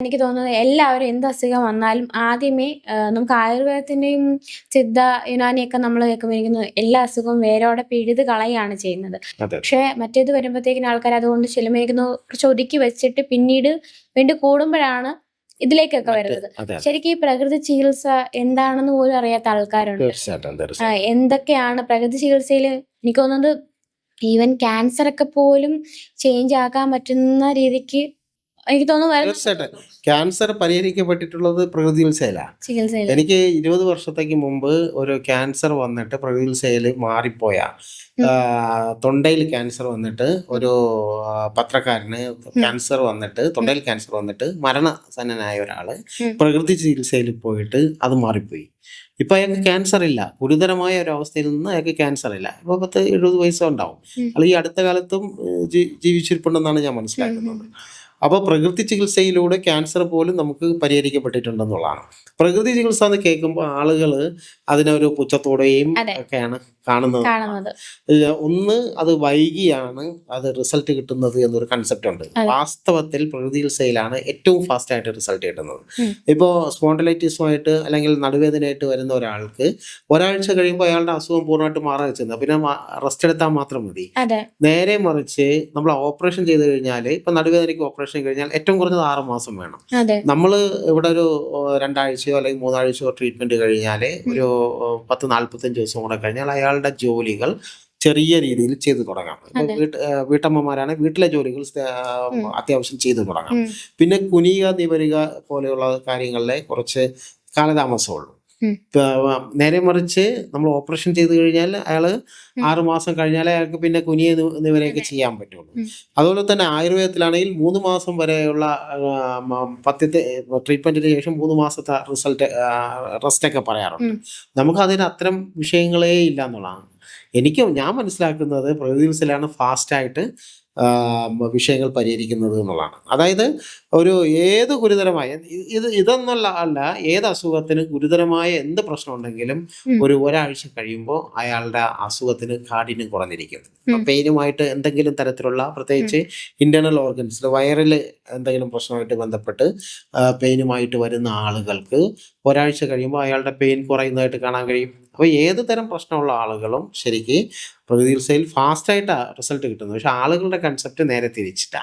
എനിക്ക് തോന്നുന്നത് എല്ലാവരും എന്ത് അസുഖം വന്നാലും ആദ്യമേ നമുക്ക് ആയുർവേദത്തിന്റെയും സിദ്ധ യുനാനിയൊക്കെ നമ്മൾ കേൾക്കുമ്പോൾ ഇരിക്കുന്നത് എല്ലാ അസുഖവും വേരോടെ പിഴുത് കളയാണ് ചെയ്യുന്നത്. പക്ഷേ മറ്റേത് വരുമ്പോഴത്തേക്കിന് ആൾക്കാർ അതുകൊണ്ട് ചിലമേക്കുന്നു എനിക്ക് കുറച്ച് ഒതുക്കി വെച്ചിട്ട് പിന്നീട് വീണ്ടും കൂടുമ്പോഴാണ് ഇതിലേക്കൊക്കെ വരുന്നത്. ശരിക്കും ഈ പ്രകൃതി ചികിത്സ എന്താണെന്ന് പോലും അറിയാത്ത ആൾക്കാരുണ്ട്. എന്തൊക്കെയാണ് പ്രകൃതി ചികിത്സയിൽ എനിക്ക് തോന്നുന്നത് ഈവൻ ക്യാൻസർ ഒക്കെ പോലും ചേഞ്ച് ആക്കാൻ പറ്റുന്ന രീതിക്ക് എനിക്ക് തോന്നുന്നു ക്യാൻസർ പരിഹരിക്കപ്പെട്ടിട്ടുള്ളത് പ്രകൃതി ചികിത്സയിലാണ് എനിക്ക് ഇരുപത് വർഷത്തേക്ക് മുമ്പ് ഒരു ക്യാൻസർ വന്നിട്ട് പ്രകൃതി ചികിത്സയിൽ മാറിപ്പോയ. തൊണ്ടയിൽ ക്യാൻസർ വന്നിട്ട് ഒരു പത്രക്കാരന് ക്യാൻസർ വന്നിട്ട് തൊണ്ടയിൽ ക്യാൻസർ വന്നിട്ട് മരണസന്നനായ ഒരാൾ പ്രകൃതി ചികിത്സയിൽ പോയിട്ട് അത് മാറിപ്പോയി. ഇപ്പൊ അയാൾക്ക് ക്യാൻസർ ഇല്ല. ഗുരുതരമായ ഒരു അവസ്ഥയിൽ നിന്ന് അയാൾക്ക് ക്യാൻസർ ഇല്ല. ഇപ്പൊ പത്ത് എഴുപത് വയസ്സുണ്ടാവും. ഉം. അല്ല ഈ അടുത്ത കാലത്തും ജീവിച്ചിരിപ്പുണ്ടെന്നാണ് ഞാൻ മനസ്സിലാക്കുന്നത്. അപ്പോൾ പ്രകൃതി ചികിത്സയിലൂടെ ക്യാൻസർ പോലും നമുക്ക് പരിഹരിക്കപ്പെട്ടിട്ടുണ്ടെന്നുള്ളതാണ്. പ്രകൃതി ചികിത്സ എന്ന് കേൾക്കുമ്പോൾ ആളുകൾ അതിനൊരു പുച്ഛത്തോടെയും. ഒക്കെയാണ് കാണുന്നത്. ഒന്ന് അത് വൈകിയാണ് അത് റിസൾട്ട് കിട്ടുന്നത് എന്നൊരു കൺസെപ്റ്റ് ഉണ്ട്. വാസ്തവത്തിൽ പ്രകൃതി ചികിത്സയിലാണ് ഏറ്റവും ഫാസ്റ്റ് ആയിട്ട് റിസൾട്ട് കിട്ടുന്നത്. ഇപ്പോൾ സ്പോണ്ടലൈറ്റിസുമായിട്ട് അല്ലെങ്കിൽ നടുവേദനയായിട്ട് വരുന്ന ഒരാൾക്ക് ഒരാഴ്ച കഴിയുമ്പോൾ അയാളുടെ അസുഖം പൂർണമായിട്ട് മാറാൻ വെച്ചിരുന്നത് പിന്നെ റെസ്റ്റ് എടുത്താൽ മാത്രം മതി. നേരെ മറിച്ച് നമ്മൾ ഓപ്പറേഷൻ ചെയ്ത് കഴിഞ്ഞാൽ ഇപ്പം നടുവേദനയ്ക്ക് ഓപ്പറേഷൻ കഴിഞ്ഞാൽ ഏറ്റവും കുറഞ്ഞത് ആറ് മാസം വേണം. നമ്മൾ ഇവിടെ ഒരു രണ്ടാഴ്ചയോ അല്ലെങ്കിൽ മൂന്നാഴ്ചയോ ട്രീറ്റ്മെന്റ് കഴിഞ്ഞാൽ ഒരു പത്ത് നാല്പത്തഞ്ച് ദിവസം കൂടെ കഴിഞ്ഞാൽ അയാളുടെ ജോലികൾ ചെറിയ രീതിയിൽ ചെയ്തു തുടങ്ങാം. വീട്ടമ്മമാരാണ് വീട്ടിലെ ജോലികൾ അത്യാവശ്യം ചെയ്തു തുടങ്ങാം. പിന്നെ കുനിയുക നിവരുക പോലെയുള്ള കാര്യങ്ങളിലെ കുറച്ച് കാലതാമസമുള്ളൂ. നേരെ മറിച്ച് നമ്മൾ ഓപ്പറേഷൻ ചെയ്ത് കഴിഞ്ഞാൽ അയാൾ ആറുമാസം ആറ് മാസം കഴിഞ്ഞാലേ അയാൾക്ക് പിന്നെ കുനിയെ ഇവരെയൊക്കെ ചെയ്യാൻ പറ്റുള്ളൂ. അതുപോലെ തന്നെ ആയുർവേദത്തിലാണെങ്കിൽ മൂന്ന് മാസം വരെയുള്ള പത്യത്തെ ട്രീറ്റ്മെന്റിന് ശേഷം മൂന്ന് മാസത്തെ റിസൾട്ട് റെസ്റ്റ് ഒക്കെ പറയാറുണ്ട്. നമുക്ക് അതിന് അത്തരം വിഷയങ്ങളേ ഇല്ല എന്നുള്ളതാണ്. എനിക്കും ഞാൻ മനസ്സിലാക്കുന്നത് പ്രകൃതി ഫാസ്റ്റ് ഫാസ്റ്റായിട്ട് വിഷയങ്ങൾ പരിഹരിക്കുന്നത് എന്നുള്ളതാണ്. അതായത് ഒരു ഏത് ഗുരുതരമായ ഇത് ഇതെന്നല്ല അല്ല ഏത് അസുഖത്തിന് ഗുരുതരമായ എന്ത് പ്രശ്നം ഉണ്ടെങ്കിലും ഒരു ഒരാഴ്ച കഴിയുമ്പോൾ അയാളുടെ അസുഖത്തിന് കാഠിന്യം കുറഞ്ഞിരിക്കും. പെയിനുമായിട്ട് എന്തെങ്കിലും തരത്തിലുള്ള പ്രത്യേകിച്ച് ഇന്റേണൽ ഓർഗൻസിൽ വയറിൽ എന്തെങ്കിലും പ്രശ്നമായിട്ട് ബന്ധപ്പെട്ട് പെയിനുമായിട്ട് വരുന്ന ആളുകൾക്ക് ഒരാഴ്ച കഴിയുമ്പോൾ അയാളുടെ പെയിൻ കുറയുന്നതായിട്ട് കാണാൻ കഴിയും. അപ്പോൾ ഏത് തരം പ്രശ്നമുള്ള ആളുകളും ശരിക്ക് പ്രകൃതി ചികിത്സയിൽ ഫാസ്റ്റായിട്ടാണ് റിസൾട്ട് കിട്ടുന്നത്. പക്ഷേ ആളുകളുടെ കൺസെപ്റ്റ് നേരെ തിരിച്ചിട്ടാണ്